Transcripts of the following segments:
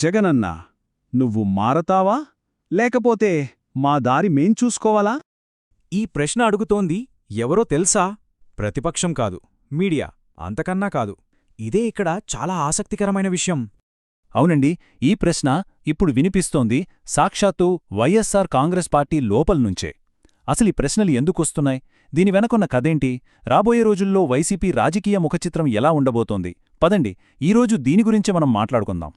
జగనన్నా నువ్వు మారతావా? లేకపోతే మా దారి మేం చూసుకోవాలా? ఈ ప్రశ్న అడుగుతోంది ఎవరో తెలుసా? ప్రతిపక్షం కాదు మీడియా అంతకన్నా కాదు. ఇదే ఇక్కడ చాలా ఆసక్తికరమైన విషయం. అవునండి ఈ ప్రశ్న ఇప్పుడు వినిపిస్తోంది సాక్షాత్తు వైఎస్సార్ కాంగ్రెస్ పార్టీ లోపల్నుంచే అసలు ఈ ప్రశ్నలు ఎందుకొస్తున్నాయి దీని వెనకున్న కథేంటి? రాబోయే రోజుల్లో వైసీపీ రాజకీయ ముఖచిత్రం ఎలా ఉండబోతోంది? పదండి ఈరోజు దీని గురించి మనం మాట్లాడుకుందాం.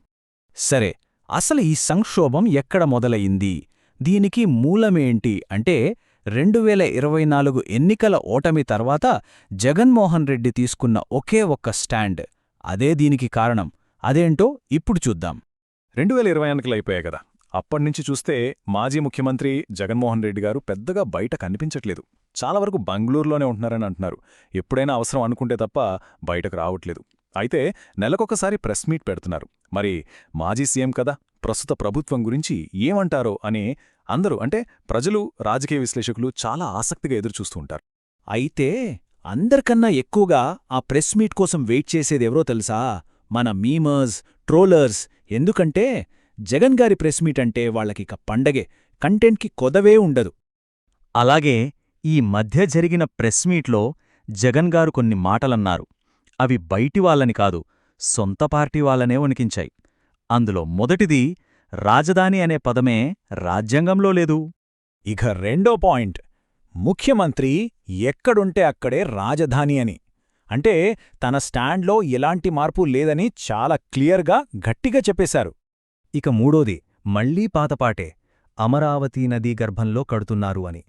సరే అసలు ఈ సంక్షోభం ఎక్కడ మొదలయింది దీనికి మూలమేంటి? అంటే రెండు వేల ఇరవై నాలుగు ఎన్నికల ఓటమి తర్వాత జగన్మోహన్ రెడ్డి తీసుకున్న ఒకే ఒక్క స్టాండ్. అదే దీనికి కారణం. అదేంటో ఇప్పుడు చూద్దాం. రెండు వేల ఇరవై ఎన్నికలు అయిపోయాయి కదా. అప్పటినుంచి చూస్తే మాజీ ముఖ్యమంత్రి జగన్మోహన్ రెడ్డి గారు పెద్దగా బయట కనిపించట్లేదు. చాలా వరకు బెంగళూరులోనే ఉంటున్నారని అంటున్నారు. ఎప్పుడైనా అవసరం అనుకుంటే తప్ప బయటకు రావట్లేదు. అయితే నెలకొకసారి ప్రెస్ మీట్ పెడుతున్నారు. మరి మాజీ సీఎం కదా ప్రస్తుత ప్రభుత్వం గురించి ఏమంటారో అని అందరూ అంటే ప్రజలు రాజకీయ విశ్లేషకులు చాలా ఆసక్తిగా ఎదురుచూస్తూ ఉంటారు. అయితే అందరికన్నా ఎక్కువగా ఆ ప్రెస్ మీట్ కోసం వెయిట్ చేసేదెవరో తెలుసా? మన మీమర్స్ ట్రోలర్స్. ఎందుకంటే జగన్ గారి ప్రెస్ మీట్ అంటే వాళ్ళకిక పండగే కంటెంట్కి కొదవే ఉండదు. అలాగే ఈ మధ్య జరిగిన ప్రెస్ మీట్లో జగన్ గారు కొన్ని మాటలన్నారు. అవి బయటి వాళ్ళని కాదు సొంత పార్టీ వాళ్ళనే వణికించాయి. అందులో మొదటిది రాజధాని అనే పదమే రాజ్యాంగంలో లేదు. ఇక రెండో పాయింట్ ముఖ్యమంత్రి ఎక్కడుంటే అక్కడే రాజధాని అని. అంటే తన స్టాండ్లో ఎలాంటి మార్పు లేదని చాలా క్లియర్గా గట్టిగా చెప్పేశారు. ఇక మూడోది మళ్ళీ పాతపాటే అమరావతి నదీ గర్భంలో కడుతున్నారు అని.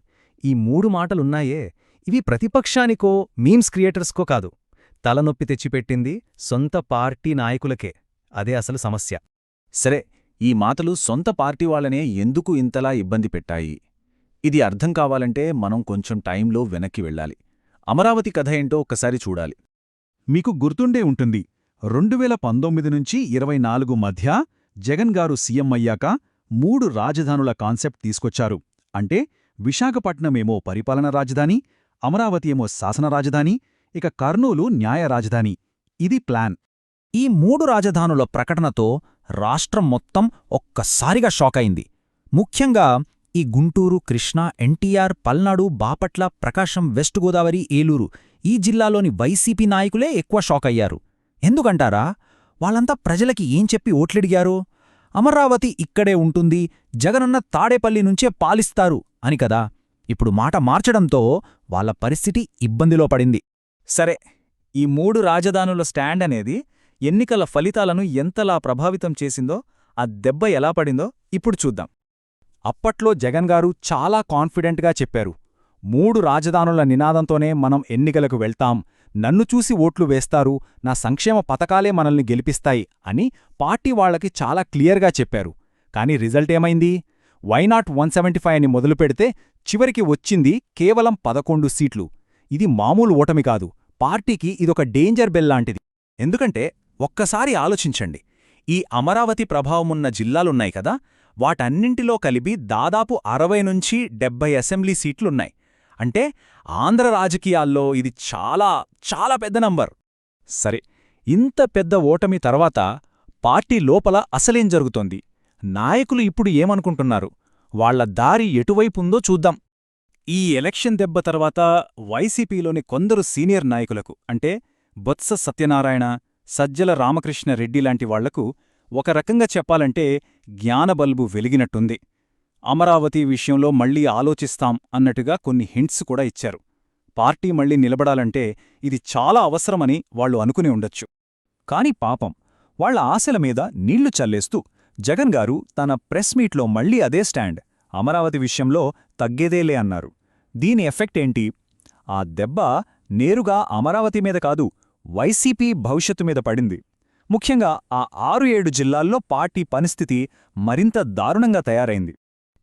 ఈ మూడు మాటలున్నాయే ఇవి ప్రతిపక్షానికో మీమ్స్ క్రియేటర్స్కో కాదు. తలనొప్పి తెచ్చిపెట్టింది సొంత పార్టీ నాయకులకే. అదే అసలు సమస్య. సరే ఈ మాటలు సొంత పార్టీ వాళ్ళనే ఎందుకు ఇంతలా ఇబ్బంది పెట్టాయి? ఇది అర్థం కావాలంటే మనం కొంచెం టైంలో వెనక్కి వెళ్ళాలి. అమరావతి కథ ఏంటో ఒక్కసారి చూడాలి. మీకు గుర్తుండే ఉంటుంది రెండు వేల పంతొమ్మిది నుంచి ఇరవై నాలుగు మధ్య జగన్ గారు సీఎం అయ్యాక మూడు రాజధానుల కాన్సెప్ట్ తీసుకొచ్చారు. అంటే విశాఖపట్నమేమో పరిపాలన రాజధాని అమరావతి ఏమో శాసన రాజధాని ఇక కర్నూలు న్యాయ రాజధాని. ఇది ప్లాన్. ఈ మూడు రాజధానుల ప్రకటనతో రాష్ట్రం మొత్తం ఒక్కసారిగా షాకయింది ముఖ్యంగా ఈ గుంటూరు కృష్ణా ఎన్టీఆర్ పల్నాడు బాపట్ల ప్రకాశం వెస్ట్ గోదావరి ఏలూరు ఈ జిల్లాలోని వైసీపీ నాయకులే ఎక్కువ షాకయ్యారు ఎందుకంటారా? వాళ్ళంతా ప్రజలకి ఏం చెప్పి ఓట్లెడిగారు? అమరావతి ఇక్కడే ఉంటుంది జగనన్న తాడేపల్లి నుంచే పాలిస్తారు అని కదా. ఇప్పుడు మాట మార్చడంతో వాళ్ళ పరిస్థితి ఇబ్బందిలో పడింది. సరే ఈ మూడు రాజధానుల స్టాండ్ అనేది ఎన్నికల ఫలితాలను ఎంతలా ప్రభావితం చేసిందో ఆ దెబ్బ ఎలా పడిందో ఇప్పుడు చూద్దాం. అప్పట్లో జగన్ గారు చాలా కాన్ఫిడెంట్గా చెప్పారు. మూడు రాజధానుల నినాదంతోనే మనం ఎన్నికలకు వెళ్తాం నన్ను చూసి ఓట్లు వేస్తారు నా సంక్షేమ పథకాలే మనల్ని గెలిపిస్తాయి అని పార్టీ వాళ్ళకి చాలా క్లియర్గా చెప్పారు. కాని రిజల్ట్ ఏమైంది? వైనాట్ వన్ సెవెంటీ ఫైవ్ అని మొదలుపెడితే చివరికి వచ్చింది కేవలం పదకొండు సీట్లు. ఇది మామూలు ఓటమి కాదు. పార్టీకి ఇదొక డేంజర్ బెల్ లాంటిది. ఎందుకంటే ఒక్కసారి ఆలోచించండి. ఈ అమరావతి ప్రభావమున్న జిల్లాలున్నాయి కదా వాటన్నింటిలో కలిపి దాదాపు అరవై నుంచి డెబ్బై అసెంబ్లీ సీట్లున్నాయి. అంటే ఆంధ్ర రాజకీయాల్లో ఇది చాలా చాలా పెద్ద నంబర్. సరే ఇంత పెద్ద ఓటమి తర్వాత పార్టీ లోపల అసలేం జరుగుతోంది? నాయకులు ఇప్పుడు ఏమనుకుంటున్నారు? వాళ్ళ దారి ఎటువైపుందో చూద్దాం. ఈ ఎలక్షన్ దెబ్బ తర్వాత వైసీపీలోని కొందరు సీనియర్ నాయకులకు అంటే బొత్స సత్యనారాయణ సజ్జల రామకృష్ణ రెడ్డి లాంటి వాళ్ళకు ఒక రకంగా చెప్పాలంటే జ్ఞానబల్బు వెలిగినట్టుంది. అమరావతి విషయంలో మళ్ళీ ఆలోచిస్తాం అన్నట్టుగా కొన్ని హింట్స్ కూడా ఇచ్చారు. పార్టీ మళ్ళీ నిలబడాలంటే ఇది చాలా అవసరమని వాళ్ళు అనుకుని ఉండొచ్చు. కాని పాపం వాళ్ళ ఆశల మీద నీళ్ళు చల్లేస్తూ జగన్ గారు తన ప్రెస్ మీట్లో మళ్ళీ అదే స్టాండ్ అమరావతి విషయంలో తగ్గేదేలే అన్నారు. దీని ఎఫెక్ట్ ఏంటి? ఆ దెబ్బ నేరుగా అమరావతి మీద కాదు వైసీపీ భవిష్యత్తు మీద పడింది. ముఖ్యంగా ఆ ఆరు ఏడు జిల్లాల్లో పార్టీ పరిస్థితి మరింత దారుణంగా తయారైంది.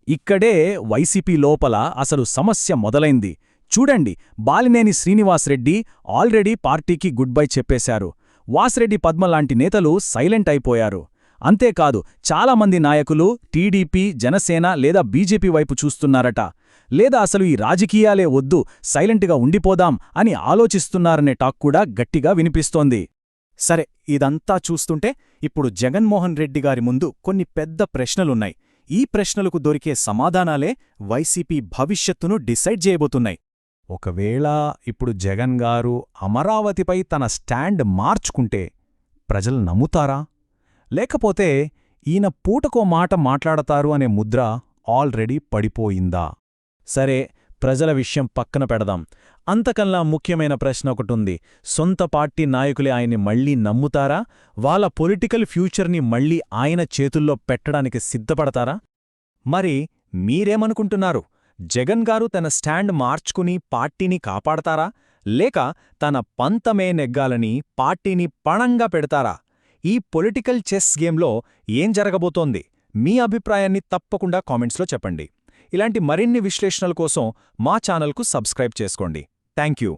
ఇక్కడే వైసీపీ లోపల అసలు సమస్య మొదలైంది. చూడండి బాలినేని శ్రీనివాస్రెడ్డి ఆల్రెడీ పార్టీకి గుడ్ బై చెప్పేశారు. వాస్రెడ్డి పద్మలాంటి నేతలు సైలెంట్ అయిపోయారు. అంతేకాదు చాలామంది నాయకులు టీడీపీ జనసేన లేదా బీజేపీ వైపు చూస్తున్నారట. లేదా అసలు ఈ రాజకీయాలే వద్దు సైలెంట్గా ఉండిపోదాం అని ఆలోచిస్తున్నారనే టాక్ కూడా గట్టిగా వినిపిస్తోంది. సరే ఇదంతా చూస్తుంటే ఇప్పుడు జగన్మోహన్ రెడ్డి గారి ముందు కొన్ని పెద్ద ప్రశ్నలున్నాయి. ఈ ప్రశ్నలకు దొరికే సమాధానాలే వైసీపీ భవిష్యత్తును డిసైడ్ చేయబోతున్నాయి. ఒకవేళ ఇప్పుడు జగన్ గారు అమరావతిపై తన స్టాండ్ మార్చుకుంటే ప్రజలు నమ్ముతారా? లేకపోతే ఈయన పూటకో మాట మాట్లాడతారు అనే ముద్ర ఆల్రెడీ పడిపోయిందా? సరే ప్రజల విషయం పక్కన పెడదాం. అంతకన్నా ముఖ్యమైన ప్రశ్న ఒకటుంది. సొంత పార్టీ నాయకులే ఆయన్ని మళ్ళీ నమ్ముతారా? వాళ్ళ పొలిటికల్ ఫ్యూచర్ని మళ్ళీ ఆయన చేతుల్లో పెట్టడానికి సిద్ధపడతారా? మరి మీరేమనుకుంటున్నారు? జగన్ గారు తన స్టాండ్ మార్చుకుని పార్టీని కాపాడతారా? లేక తన పంతమే నెగ్గాలని పార్టీని పణంగా పెడతారా? ఈ పొలిటికల్ చెస్ గేమ్లో ఏం జరగబోతోంది? మీ అభిప్రాయాన్ని తప్పకుండా కామెంట్స్లో చెప్పండి. ఇలాంటి మరిన్ని విశ్లేషణల కోసం మా ఛానల్కు సబ్స్క్రైబ్ చేసుకోండి. Thank you